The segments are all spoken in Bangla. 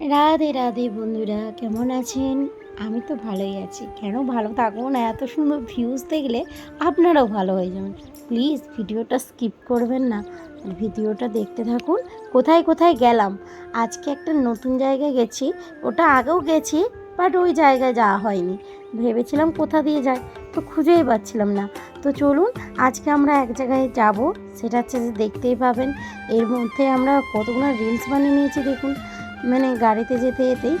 রাধে রাধে বন্ধুরা, কেমন আছেন? আমি তো ভালোই আছি। কেন ভালো থাকব না? এত সুন্দর ভিউজ দেখলে আপনারাও ভালো হয়ে যাবেন। প্লিজ ভিডিওটা স্কিপ করবেন না। ভিডিওটা দেখতে থাকুন। কোথায় কোথায় গেলাম? আজকে একটা নতুন জায়গায় গেছি। ওটা আগেও গেছি বাট ওই জায়গায় যাওয়া হয়নি। ভেবেছিলাম কোথা দিয়ে যায় তো খুঁজেই পাচ্ছিলাম না। তো চলুন, আজকে আমরা এক জায়গায় যাব। সেটা হচ্ছে দেখতেই পাবেন। এর মধ্যে আমরা কতগুলো রিলস বানিয়ে নিয়েছি দেখুন। মানে গাড়িতে যেতে যেতেই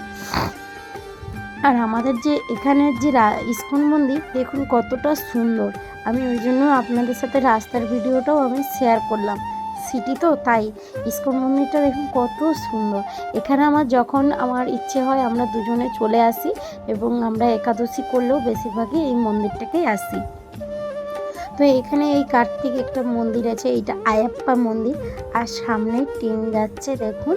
আর আমাদের যে এখানের যে ইস্কন মন্দির, দেখুন কতটা সুন্দর। আমি ওই জন্য আপনাদের সাথে রাস্তার ভিডিওটাও আমি শেয়ার করলাম। সিটি তো, তাই। ইস্কন মন্দিরটা দেখুন কত সুন্দর। এখানে আমার যখন আমার ইচ্ছে হয় আমরা দুজনে চলে আসি এবং আমরা একাদশী করলেও বেশিরভাগই এই মন্দিরটাকেই আসি। তো এখানে এই কার্তিক একটা মন্দির আছে, এইটা আয়াপ্পা মন্দির। আর সামনে টিন যাচ্ছে, দেখুন।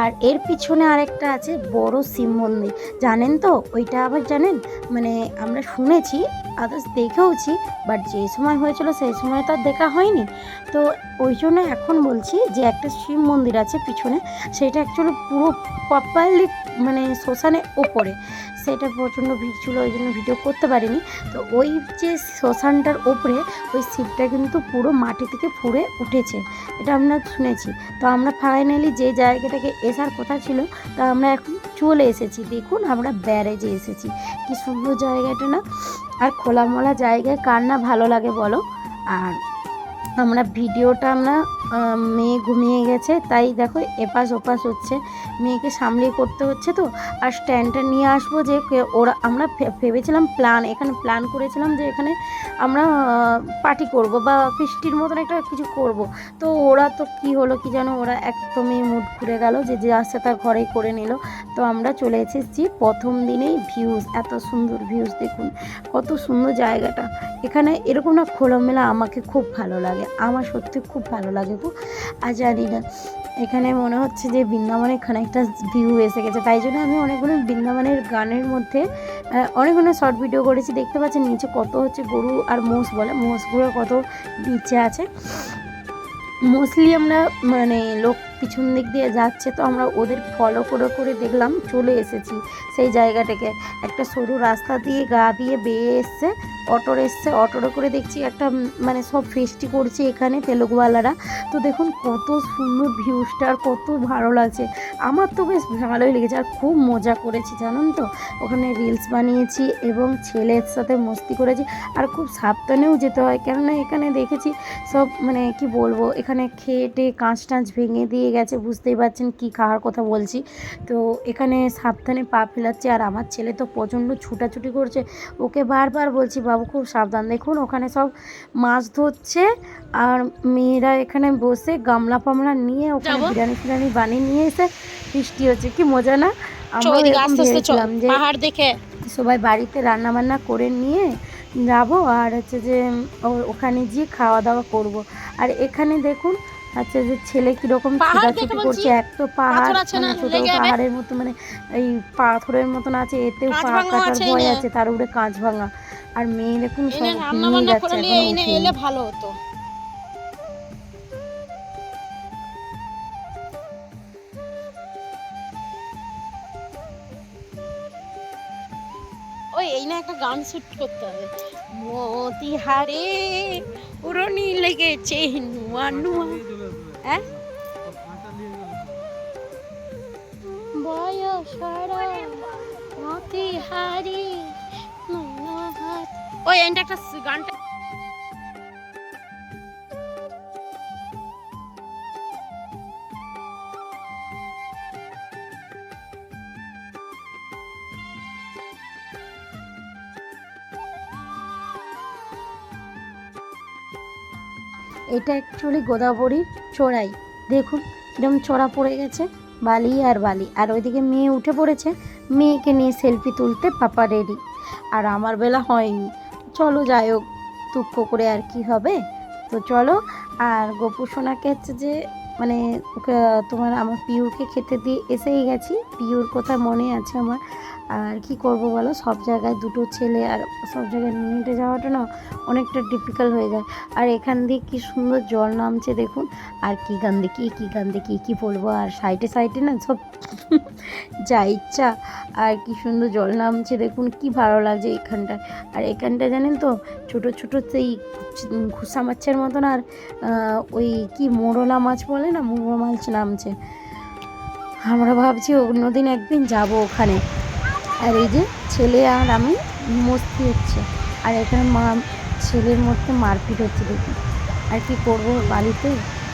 আর এর পিছনে আরেকটা আছে, বড় শিব মন্দির। জানেন তো? ওইটা আবার জানেন? মানে আমরা শুনেছি আদার্স দেখেওছি বাট যে সময় হয়েছিল, সেই সময় তো আর দেখা হয়নি। তো ওই জন্য এখন বলছি যে একটা শিব মন্দির আছে পিছনে, সেটা অ্যাকচুয়ালি পুরো প্রপারলি মানে শ্মশানের ওপরে। সেটা প্রচণ্ড ভিড় ছিল, ওই জন্য ভিডিও করতে পারিনি। তো ওই যে শ্মশানটার ওপরে, ওই শিবটা কিন্তু পুরো মাটি থেকে ফুঁড়ে উঠেছে। এটা আমরা শুনেছি। তো আমরা ফাইনালি যে জায়গাটাকে এসার কথা ছিল, তা আমরা এখন চলে এসেছি। দেখুন, আমরা ব্যারেজে এসেছি। কি সুন্দর জায়গাটা না? আর খোলামোলা জায়গায় কার না ভালো লাগে বলো? আর আমরা ভিডিওটা আমরা মেয়ে ঘুমিয়ে গেছে, তাই দেখো এপাশ ওপাশ হচ্ছে। মেয়েকে সামলিয়ে করতে হচ্ছে তো, আর স্ট্যান্ডটা নিয়ে আসব যে ওরা, আমরা ভেবেছিলাম প্ল্যান এখানে প্ল্যান করেছিলাম যে এখানে আমরা পার্টি করব বা ফিস্টির মতন একটা কিছু করব। তো ওরা তো কি হলো কি জানো, ওরা একদমই মুড ঘুরে গেল যে যে আসছে তার ঘরেই করে নিল। তো আমরা চলে এসেছি প্রথম দিনেই ভিউজ এত সুন্দর ভিউজ দেখুন, কত সুন্দর জায়গাটা। এখানে এরকম না খোলামেলা আমাকে খুব ভালো লাগে। আমার সত্যি খুব ভালো লাগে গো। আর জানি না, এখানে মনে হচ্ছে যে বৃন্দাবনে খানিকটা ভিউ এসে গেছে। তাই জন্য আমি অনেকগুলো বৃন্দাবনের গানের মধ্যে অনেকগুলো শর্ট ভিডিও করেছি। দেখতে পাচ্ছেন নিচে কত হচ্ছে গরু আর মোষ বলে। মোষগুলো কত নিচে আছে। মোস্টলি আমরা মানে লোক পিছন দিক দিয়ে যাচ্ছে, তো আমরা ওদের ফলো করে করে দেখলাম চলে এসেছি সেই জায়গাটাকে। একটা সরু রাস্তা দিয়ে গা দিয়ে বেয়ে এসছে অটোর এসছে অটোরে করে দেখছি একটা মানে সব ফেস্টি করছে এখানে তেলুগুওয়ালারা তো দেখুন কত সুন্দর ভিউজটা আর কত ভালো লাগছে। আমার তো বেশ ভালোই লেগেছে আর খুব মজা করেছি, জানেন তো? ওখানে রিলস বানিয়েছি এবং ছেলের সাথে মস্তি করেছি। আর খুব সাবধানেও যেতে হয়, কেননা এখানে দেখেছি সব মানে কি বলব, এখানে খেয়ে টেয়ে কাঁচ টাঁচ ভেঙে দিয়ে গেছে বুঝতেই পারছেন কি খাওয়ার কথা বলছি। তো এখানে সাবধানে পা ফেলাচ্ছে আর আমার ছেলে তো প্রচণ্ড ছুটাছুটি করছে। ওকে বারবার বলছি বাবু খুব সাবধান। দেখুন ওখানে সব মাছ ধরছে আর মেয়েরা এখানে বসে গামলা ফামলা নিয়ে ওখানে বিরিয়ানি ফিরিয়ানি বানিয়ে নিয়ে এসে বৃষ্টি হচ্ছে। কি মজা না? আমরা এরকম ভেবেছিলাম যে পাহাড় দেখে। সবাই বাড়িতে রান্না বান্না করে নিয়ে যাব আর হচ্ছে যে ওখানে গিয়ে খাওয়া দাওয়া করব। আর এখানে দেখুন হচ্ছে যে ছেলে কীরকম পাহাড় ছোটাছুটি করছে? এক তো পাহাড় মানে ছোট পাহাড়ের মতো মানে এই পাথরের মতন আছে এতেও পা কাটার ভয় আছে তার উপরে কাঁচ ভাঙা। আর মেয়ে দেখুন সব যাচ্ছে নিয়ে এনে এলে ভালো হতো। ওই এই না একটা গান শুট করতে হবে। মতিহারে উড়নি লেগেছে নুয়া নুয়া। হ্যাঁ? ওই একটা গানটা এটা অ্যাকচুয়ালি গোদাবরীর চড়াই দেখুন কিরম চড়া পড়ে গেছে, বালি আর বালি। আর ওইদিকে মেয়ে উঠে পড়েছে, মেয়েকে নিয়ে সেলফি তুলতে পাপা রেডি আর আমার বেলা হয়নি। চলো যাই হোক, দুঃখ করে আর কি হবে? তো চলো, আর গোপু সোনাকে হচ্ছে যে মানে তোমার, আমার পিউকে খেতে দিয়ে এসেই গেছি। পিউর কথা মনে আছে আমার? আর কি করব বলো? সব জায়গায় দুটো ছেলে আর সব জায়গায় নিয়ে যাওয়াটা না অনেকটা ডিফিকাল্ট হয়ে যায়। আর এখান দিয়ে কি সুন্দর জল নামছে দেখুন। আর কি গান দেখি, কী গান দেখি, কী বলব? আর সাইডে সাইডে না সব যা ইচ্ছা। আর কি সুন্দর জল নামছে দেখুন, কি ভালো লাগছে এখানটায়। আর এখানটা জানেন তো, ছোট ছোট সেই ঘুষা মাছের মতন আর ওই কি মোরলা মাছ বলে না, মোরলা মাছ নামছে। আমরা ভাবছি অন্যদিন একদিন যাব ওখানে। আর এই যে ছেলে আর আমি মস্তি হচ্ছে। আর এখানে মা, ছেলের মধ্যে মারপিট হচ্ছে দেখি আর কি করব বাড়িতে?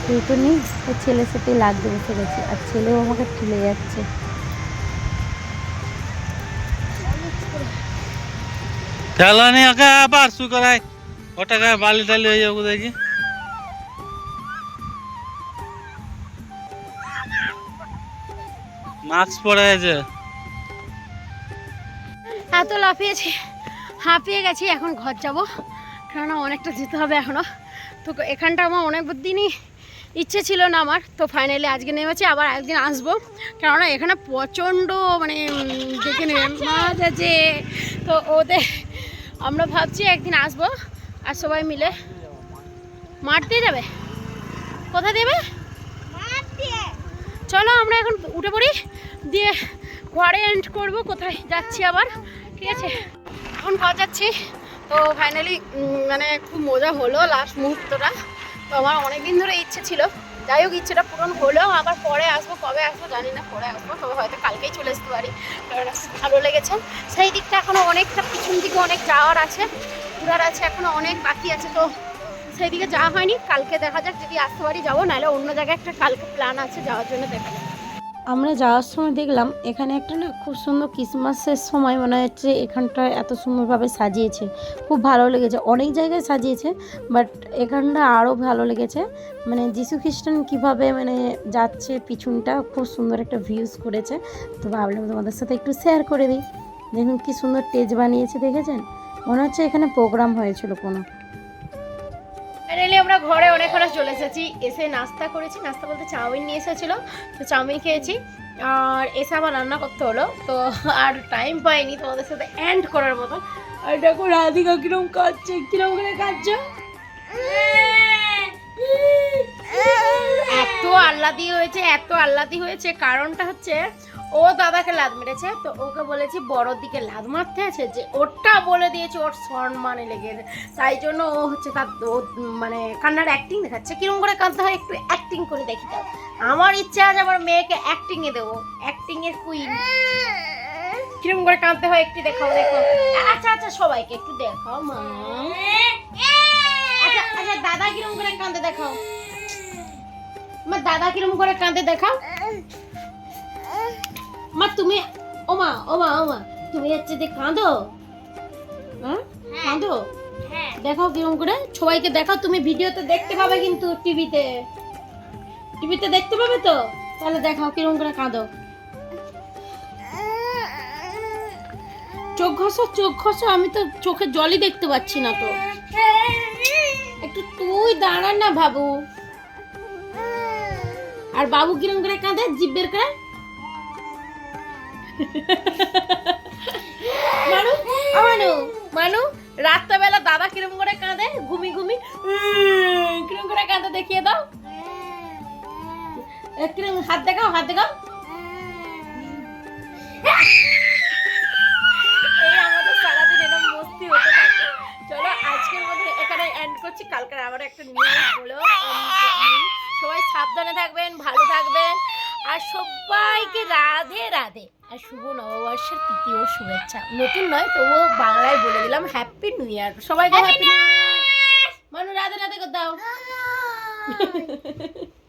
কেউ তো নেই, তো ছেলের সাথে লাগতে বসে গেছে। আর ছেলেও আমাকে ঠেলে যাচ্ছে। বালি হয়ে যাব মাস্ক পরে আছে। এত লাফিয়েছি হাঁপিয়ে গেছি এখন ঘর যাব। কেননা অনেকটা যেতে হবে এখনও তো এখানটা আমার অনেক দিনই ইচ্ছে ছিল না আমার। তো ফাইনালি আজকে নেমেছি আবার একদিন আসব। কেননা এখানে প্রচণ্ড মানে দেখে মাছ আছে তো ওদের আমরা ভাবছি একদিন আসব আর সবাই মিলে। মাঠ দিয়ে যাবে? কোথায় দেবে? চলো আমরা এখন উঠে পড়ি দিয়ে ঘরে এন্ড করব কোথায় যাচ্ছি আবার। ঠিক আছে। এখন যাচ্ছি তো ফাইনালি মানে খুব মজা হলো লাস্ট মুহূর্তটা। তো আমার অনেক দিন ধরে ইচ্ছে ছিল। যাই হোক, ইচ্ছেটা পূরণ হলো। আবার পরে আসব, কবে আসব জানি না, পরে আসব। তবে হয়তো কালকেই চলে আসতে পারি। কারণ ভালো লেগেছে। সেই দিকটা এখনও অনেকটা পিছন দিকে অনেক যাওয়ার আছে, ঘোরার আছে এখনও অনেক বাকি আছে। তো সেই দিকে যাওয়া হয়নি। কালকে দেখা যাক, যদি আসতে পারি যাব। নাহলে অন্য জায়গায় একটা কালকে প্ল্যান আছে যাওয়ার জন্য দেখা যাক। আমরা যাওয়ার সময় দেখলাম এখানে একটা না খুব সুন্দর ক্রিসমাসের সময় মনে হচ্ছে এখানটা এত সুন্দরভাবে সাজিয়েছে। খুব ভালো লেগেছে। অনেক জায়গায় সাজিয়েছে বাট এখানটা আরও ভালো লেগেছে। মানে যিশু খ্রিস্টান কীভাবে মানে যাচ্ছে, পিছনটা খুব সুন্দর একটা ভিউজ করেছে। তো ভাবলাম তোমাদের সাথে একটু শেয়ার করে দিই। দেখুন কি সুন্দর টেজ বানিয়েছে, দেখেছেন? মনে হচ্ছে এখানে প্রোগ্রাম হয়েছিল কোনো। ঘরে অনেক অনেকক্ষণ চলে এসেছি। এসে নাস্তা করেছি। নাস্তা বলতে চাউমিন নিয়ে এসেছিল, তো চাউমিন খেয়েছি। আর এসে আবার রান্না করতে হলো, তো আর টাইম পাইনি তোমাদের সাথে এন্ড করার মতো। আর দেখো রাধিকা কিরম কাঁদছে। কিরম করে কাঁদছে? এত আহ্লাদি হয়েছে, এত আহ্লাদি হয়েছে। কারণটা হচ্ছে, ও দাদাকে লাদ মেরেছে, তো ওকে বলেছি বড় দিকে লাদ মারতে আছে যে ওটা বলে দিয়েছে, ওর সম্মানে লেগে তাই জন্য ও হচ্ছে তার মানে কান্নার অ্যাক্টিং দেখাচ্ছে। কিরম করে কাঁদতে হয়, একটু অ্যাক্টিং করে দেখি দাও আমার ইচ্ছা আছে আমার মেয়েকে অ্যাক্টিং এ দেবো অ্যাক্টিং এর কুইন কিরম করে কাঁদতে হয়, একটু দেখাও, দেখো। আচ্ছা আচ্ছা সবাইকে একটু দেখাও, মা। আচ্ছা আচ্ছা দাদা কিরম করে কাঁদতে দেখাও। মা দাদা কিরম করে কাঁদে দেখাও। মা তুমি ও মা ও মা ও মা তুমি হচ্ছে যে কাঁদো? হ্যাঁ? কাঁদো? দেখাও কিরম করে। সবাইকে দেখাও তুমি ভিডিওতে দেখতে পাবে কিন্তু টিভিতে। টিভিতে দেখতে পাবে তো? তাহলে দেখাও কিরম করে কাঁদো। চোখ ঘষো চোখ ঘষো আমি তো চোখে জলই দেখতে পাচ্ছি না তো। একটু তুই দাঁড়ান না বাবু। আর বাবু কিরম করে কাঁদে? জিভ বের করে? মানু মানু রাত্রেবেলা দাদা কিরম করে কাঁদে? ঘুমি ঘুমি কিরম করে কাঁদে দেখিয়ে দাও। কিরম, হাত দেখাও হাত দেখাও। এই আমাদের সারাদিন এরকম মস্তি হতে চলো, আজকের মধ্যে এখানে এন্ড করছি। কালকে আবার একটা বলো সবাই সাবধানে থাকবেন ভালো থাকবেন। আর সবাইকে রাধে রাধে। আর শুভ নববর্ষের তৃতীয় শুভেচ্ছা। নতুন নয় তবুও বাংলায় বলে দিলাম হ্যাপি নিউ ইয়ার সবাইকে হ্যাপি নিউ ইয়ার মানু রাধে রাধে কোথাও দাও।